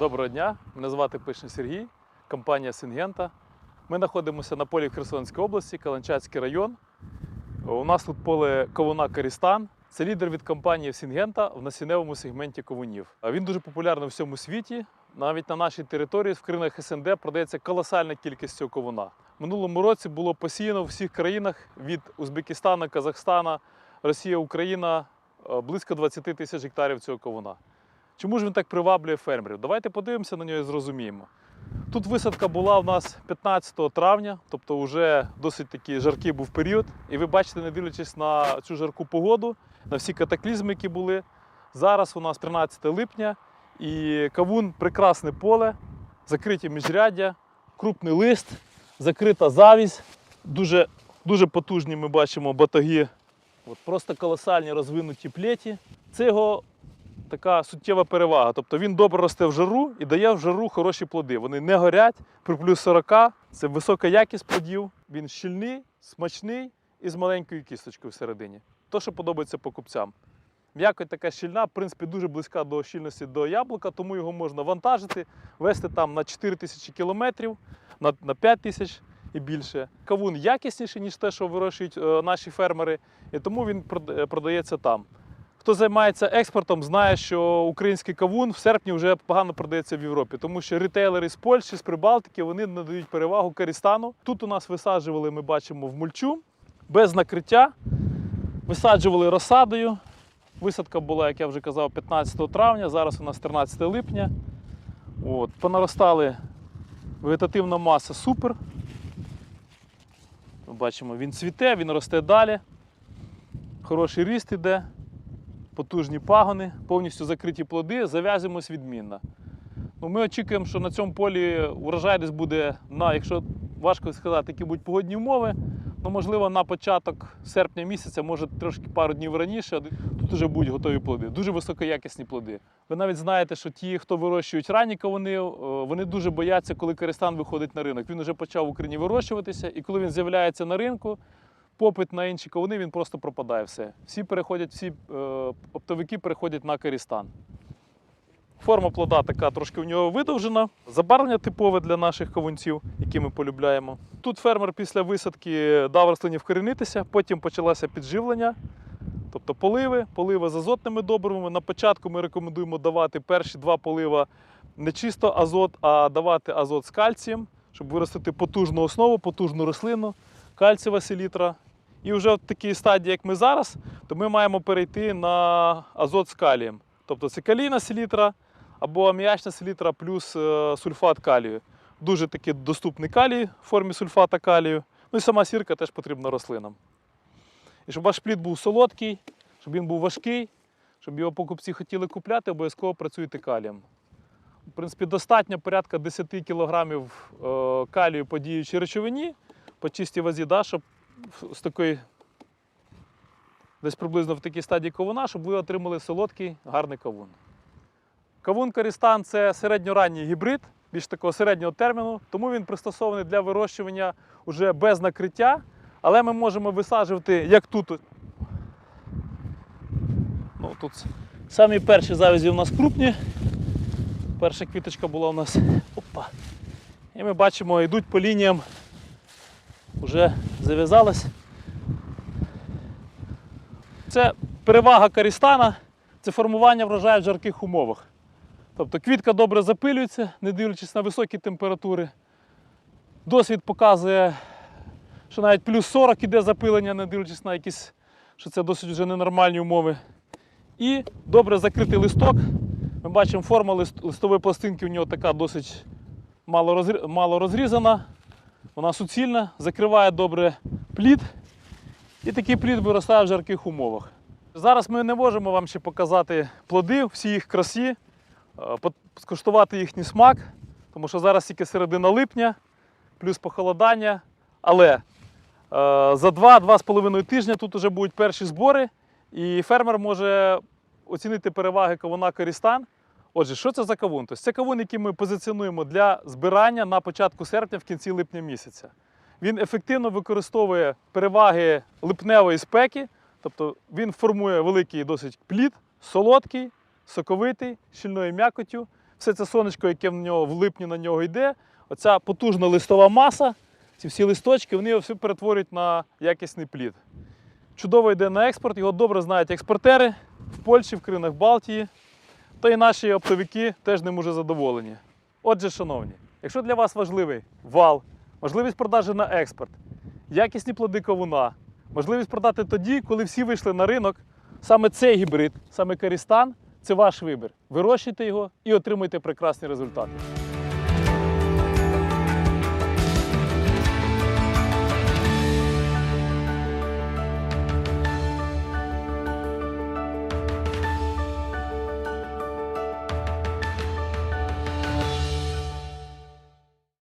Доброго дня, мене звати Пишний Сергій, компанія Сингента. Ми знаходимося на полі в Херсонській області, Каланчацький район. У нас тут поле ковуна Карістан. Це лідер від компанії Сингента в насінневому сегменті ковунів. Він дуже популярний у всьому світі. Навіть на нашій території в країнах СНД продається колосальна кількість цього ковуна. Минулому році було посіяно в всіх країнах від Узбекистану, Казахстана, Росія, Україна е, близько 20 тисяч гектарів цього ковуна. Чому ж він так приваблює фермерів? Давайте подивимося на нього і зрозуміємо. Тут висадка була у нас 15 травня, тобто вже досить такий жаркий був період. І ви бачите, не дивлячись на цю жарку погоду, на всі катаклізми, які були. Зараз у нас 13 липня і кавун прекрасне поле, закриті міжряддя, крупний лист, закрита завість, дуже, дуже потужні ми бачимо батаги. От просто колосальні розвинуті плеті. Це його така суттєва перевага. Тобто він добре росте в жару і дає в жару хороші плоди. Вони не горять при плюс 40. Це висока якість плодів. Він щільний, смачний і з маленькою кісточкою всередині. То, що подобається покупцям. М'якоть така щільна, в принципі, дуже близька до щільності до яблука, тому його можна вантажити, вести там на 4 тисячі кілометрів, на, на 5 тисяч і більше. Кавун якісніший, ніж те, що вирощують е, наші фермери, і тому він е, продається там. Хто займається експортом, знає, що український кавун в серпні вже погано продається в Європі, тому що ритейлери з Польщі, з Прибалтики вони надають перевагу Карістану. Тут у нас висаджували, ми бачимо, в мульчу без накриття. Висаджували розсадою. Висадка була, як я вже казав, 15 травня, зараз у нас 13 липня. От, понаростали вегетативна маса супер. Ми бачимо, він цвіте, він росте далі. Хороший ріст іде потужні пагони, повністю закриті плоди, зав'язуємось відмінно. Ну, ми очікуємо, що на цьому полі урожай десь буде, на, якщо важко сказати, які будуть погодні умови, ну, можливо, на початок серпня місяця, може трошки пару днів раніше, тут вже будуть готові плоди. Дуже високоякісні плоди. Ви навіть знаєте, що ті, хто вирощують ранні кавуни, е, вони дуже бояться, коли користан виходить на ринок. Він вже почав в Україні вирощуватися, і коли він з'являється на ринку, попит на інші кавуни він просто пропадає все. Всі переходять, всі е, оптовики переходять на Карістан. Форма плода така трошки у нього видовжена. Забарвлення типове для наших кавунців, які ми полюбляємо. Тут фермер після висадки дав рослині вкорінитися, потім почалося підживлення, тобто поливи, поливи з азотними добривами. На початку ми рекомендуємо давати перші два полива не чисто азот, а давати азот з кальцієм, щоб виростити потужну основу, потужну рослину, кальцієва селітра. І вже в такій стадії, як ми зараз, то ми маємо перейти на азот з калієм. Тобто це калійна селітра або аміачна селітра плюс е, сульфат калію. Дуже такий доступний калій в формі сульфата калію. Ну і сама сірка теж потрібна рослинам. І щоб ваш плід був солодкий, щоб він був важкий, щоб його покупці хотіли купляти, обов'язково працюйте калієм. В принципі, достатньо порядка 10 кг е, калію по діючій речовині, по чистій вазі, да, щоб з такої десь приблизно в такій стадії кавуна, щоб ви отримали солодкий, гарний кавун. Кавун Карістан це середньоранній гібрид, більш такого середнього терміну, тому він пристосований для вирощування уже без накриття, але ми можемо висаджувати як тут. Ну, тут самі перші завязі у нас крупні. Перша квіточка була у нас. Опа. І ми бачимо, йдуть по лініям, вже зав'язалась. Це перевага карістана, це формування врожаю в жарких умовах. Тобто квітка добре запилюється, не дивлячись на високі температури. Досвід показує, що навіть плюс 40 іде запилення, не дивлячись на якісь, що це досить вже ненормальні умови. І добре закритий листок. Ми бачимо, форма лист- листової пластинки у нього така досить мало розрізана. Вона суцільна, закриває добре плід. І такий плід виростає в жарких умовах. Зараз ми не можемо вам ще показати плоди, всі їх красі, е, скуштувати їхній смак, тому що зараз тільки середина липня, плюс похолодання. Але е, за 2-2,5 тижня тут вже будуть перші збори, і фермер може оцінити переваги кавуна Корістан. Отже, що це за кавун? Тобто це кавун, який ми позиціонуємо для збирання на початку серпня, в кінці липня місяця. Він ефективно використовує переваги липневої спеки, тобто він формує великий досить плід, солодкий, соковитий, щільною м'якоттю. все це сонечко, яке в нього в липні на нього йде, оця потужна листова маса, ці всі листочки, вони його все перетворюють на якісний плід. Чудово йде на експорт, його добре знають експортери в Польщі, в країнах Балтії. Та й наші оптовики теж ним уже задоволені. Отже, шановні, якщо для вас важливий вал, можливість продажі на експорт, якісні плоди кавуна, можливість продати тоді, коли всі вийшли на ринок, саме цей гібрид, саме Карістан це ваш вибір. Вирощуйте його і отримуйте прекрасні результати.